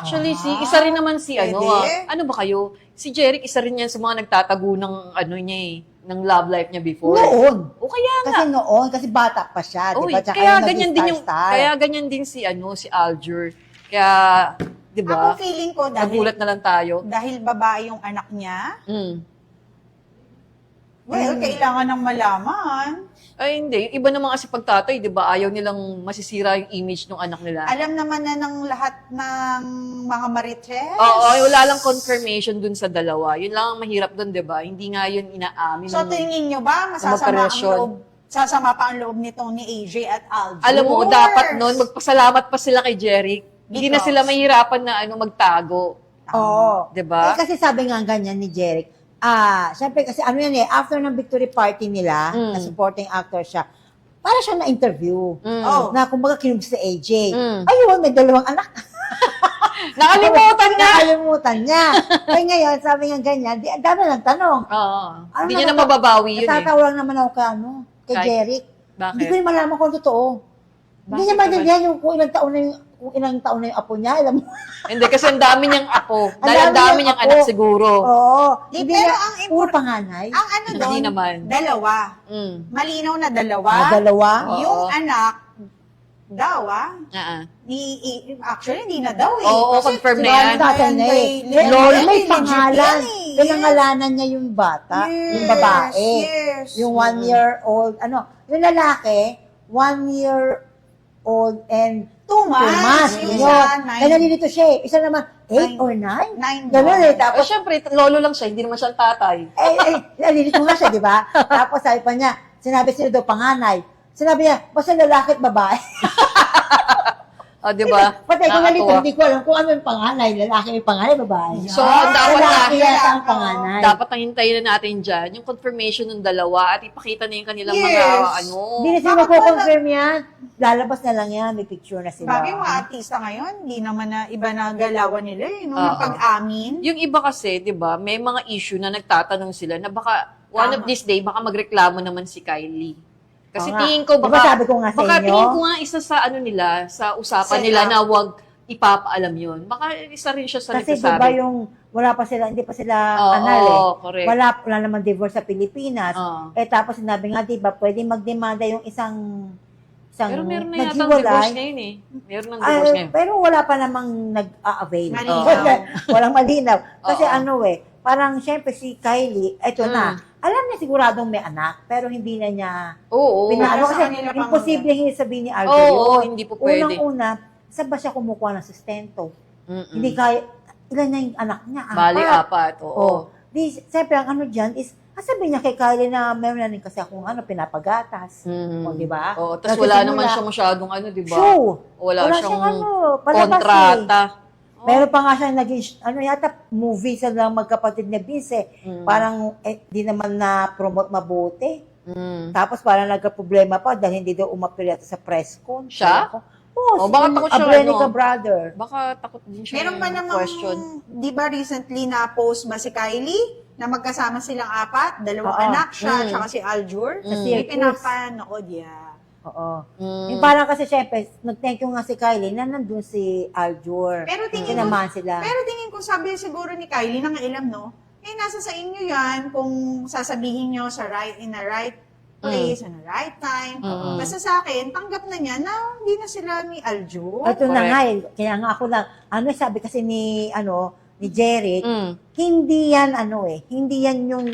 Actually, si Ah, isa rin naman si ano, pwede. ah, ano ba kayo? Si Jeric, isa rin yan sa mga nagtatago ng ano niya eh, ng love life niya before. Noon. O kaya nga. Kasi noon, kasi bata pa siya, di ba? Tsaka kaya yung ganyan din yung star-star. kaya ganyan din si ano si Aljur. Kaya 'di Ako ba? feeling ko dahil, Nagulat na lang tayo. dahil babae yung anak niya, Mm. Well, kailangan ng malaman. Ay hindi, Yung iba naman kasi pagtatay, 'di ba? Ayaw nilang masisira yung image ng anak nila. Alam naman na ng lahat ng mga marites. Oo, wala lang confirmation dun sa dalawa. Yun lang ang mahirap dun, 'di ba? Hindi nga yun inaamin. So ng- tingin nyo ba masasama ang Magkarelasyon. loob? Sasama pa ang loob nitong ni AJ at Aljur? Alam mo, dapat noon magpasalamat pa sila kay Jeric. Hindi na Because- sila mahirapan na ano magtago. Oo. 'Di ba? Eh, kasi sabi nga ganyan ni Jeric, ah, syempre kasi ano yan eh, after ng victory party nila, Mm. na supporting actor siya, para siya na-interview. Mm. Oh. Na kumbaga kinug si AJ. Mm. Ayun, may dalawang anak. Nakalimutan niya. Nakalimutan niya. Kaya ngayon, sabi nga ganyan, di, ang dami ng tanong. Oo. Ano Hindi niya na mababawi yun eh. Natatawa lang naman ako kay, ano, kay Kay- Jeric. Bakit? Hindi ko rin malaman kung totoo. Hindi Bakit niya naman? maintindihan yung kung ilang taon na yung kung ilang taon na yung apo niya, alam mo. Hindi, kasi ang dami niyang apo. Dahil ang dami niyang anak siguro. Oo. Di, Hindi pero niya, ang puro impor- panganay. Ang ano Hindi doon, naman. dalawa. Mm. Malinaw na dalawa. Na dalawa. Oo. Yung anak, daw ah, Ah, ah. ni, i- actually hindi na daw eh. Oo, confirm na yan. Tatay na kay eh. Lolo, may legit pangalan. yan eh. Pinangalanan niya yung bata, yung Yes, babae. yes. Yung one year old, ano, yung lalaki, one year old and Two two months. months. Nine. Kaya nalilito siya eh. Isa naman, eight Nine. or nine? Nine Ganun eh. O, Tapos, syempre, lolo lang siya, hindi naman siya tatay. eh, eh, nalilito nga siya, di ba? Tapos sabi pa niya, sinabi sila daw panganay. Sinabi niya, basta lalaki at babae. O, di ba? Pati ko nalito, Nakakatuwa. hindi ko alam kung ano yung panganay. Lalaki yung panganay, babae. So, Ah, dapat na, lalaki yata ang panganay. dapat na hintayin na natin dyan yung confirmation ng dalawa at ipakita na yung kanilang mga, Yes. ano. Hindi na sila Bakit magko-confirm yan. Lalabas na lang yan. May picture na sila. Bagay mga artista ngayon, hindi naman na iba na galawan nila eh. Nung Oo. pag-amin. Yung iba kasi, di ba, may mga issue na nagtatanong sila na baka one of Tama. this day, baka magreklamo naman si Kylie. Kasi Oo nga. tingin ko Di ba baka, sabi ko nga sa baka inyo? tingin ko nga isa sa ano nila, sa usapan Set nila na wag ipapaalam yun. Baka isa rin siya sa Kasi di nagsasabi. ba yung wala pa sila, hindi pa sila Oo, anal eh. correct. Wala, wala naman divorce sa Pilipinas. Oo. Eh tapos sinabi nga, di ba, pwede magdemanda yung isang isang Pero meron na yata naghiwalay. divorce ngayon eh. Meron ng Ay, divorce ngayon. pero wala pa namang nag-a-avail. Malinaw. Wala, walang malinaw. Kasi Oo. ano eh, parang syempre si Kylie, eto Mm. na, alam niya siguradong may anak, pero hindi na niya Oo. pinaano. Sa Kasi kanila pang- imposible hindi sabihin ni Arjo Oo, yun. hindi po pwede. Unang-una, saan ba siya kumukuha ng sustento? Mm-mm. Hindi kaya, ilan na yung anak niya? Bali, apat. Oo. Oo. Di, siyempre, ang ano dyan is, sabi niya kay Kylie na meron na rin kasi akong ano, pinapagatas. Mm. O, di ba? Oo, tapos Kasi wala naman siya masyadong ano, di ba? Show! Wala, Wala siyang siyang ano, palabas kontrata. Eh. Meron pa nga siyang naging, ano yata, movie sa lang magkapatid na Vince eh. Mm. Parang, eh, di naman na-promote mabuti. Mm. Tapos parang nagka-problema pa dahil hindi daw umapil yata sa press con. Siya? Oo, Oh, si baka takot siya, Abrenica ano? brother. Baka takot din siya Meron ba ng namang, question. di ba recently na-post ba si Kylie? Na magkasama silang apat, dalawang Oo. anak siya, Mm. tsaka si Aljur. Sa May pinapanood yan. Oo. Mm. Yung parang kasi syempre, nag-thank you nga si Kylie na nandun si Aljur. Pero tingin ko, sila. pero tingin ko sabi siguro ni Kylie, nangailam no, eh nasa sa inyo yan kung sasabihin nyo sa right, in the right place, in the right time. Mm. Basta sa akin, tanggap na niya na hindi na sila ni Aljur. Ito na nga eh. Kaya nga ako lang, ano sabi kasi ni, ano, ni Jerry, Mm. hindi yan ano eh, hindi yan yung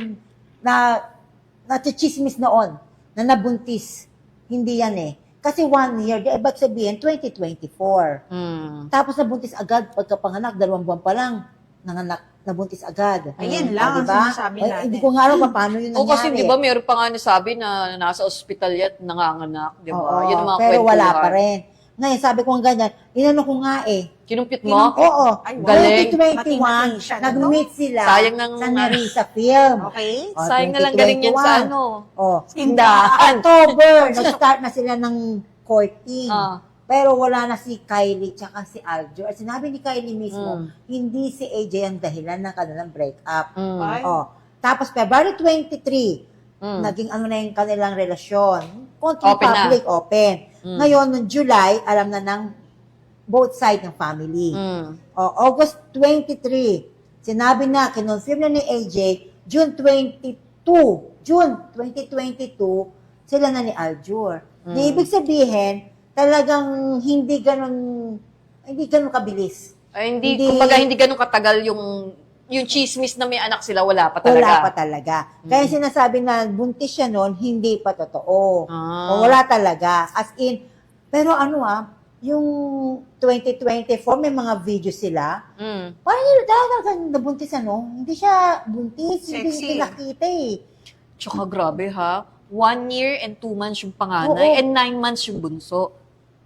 na nachichismis noon na nabuntis. Hindi yan eh. Kasi one year, di ibig sabihin, 2024. Mm. Tapos nabuntis agad, pagkapanganak, dalawang buwan pa lang, nanganak, nabuntis agad. Ayun Ah, lang ang diba? sinasabi Eh, natin. Hindi ko nga alam kung paano yun O nangyari. kasi di ba meron pa nga nasabi na nasa ospital yan, nanganganak, di ba? Oo, Yun ang mga pero wala pa rin. Ngayon, sabi ko nga ganyan, inano ko nga eh. Kinumpit mo? Kinumpit. Oo, Ay, wow. Galing. 2021, Mati-mati siya, no? nag-meet sila Sayang ng- sa Narisa Film. Okay? Oh, Sayang na lang galing yan sa 2021. ano. Oh, Tindahan. October, nag-start na sila ng courting. Ah. Pero wala na si Kylie tsaka si Aljo. At sinabi ni Kylie mismo, Mm. hindi si AJ ang dahilan ng kanilang breakup. Mm. Ay. Oh. Tapos February 23, Mm. naging ano na yung kanilang relasyon. Konti Open na. public, open. Mm. Ngayon, noong July, alam na ng both side ng family. Mm. O, August 23, sinabi na, kinonfirm na ni AJ, June 22, June 2022, sila na ni Aljur. Di Mm. ibig sabihin, talagang hindi ganun, hindi ganun kabilis. Ay, hindi, Hindi- kumbaga hindi ganun katagal yung yung chismis na may anak sila, wala pa talaga. Wala pa talaga. Kaya sinasabi na buntis siya noon, hindi pa totoo. Ah. O wala talaga. As in, pero ano ah, yung 2024, may mga video sila, Mm. parang hindi talaga nabuntis ano, hindi siya buntis, hindi Sexy. pinakita eh. Tsaka grabe ha, one year and two months yung panganay Oo. and nine months yung bunso.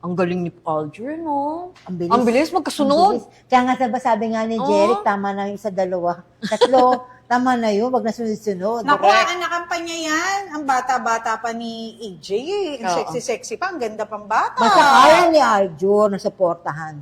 Ang galing ni Alger, no? Ang bilis. Ang bilis, Ang magkasunod. bilis. Kaya nga sabi, sabi nga ni Oo. Jeric, tama na yung sa dalawa. Tatlo, tama na yun, wag na sunod-sunod. Naku, Correct. ang nakampanya yan. Ang bata-bata pa ni AJ eh. Ang Oo. sexy-sexy pa. Ang ganda pang bata. Basta kaya ni Arjun na supportahan.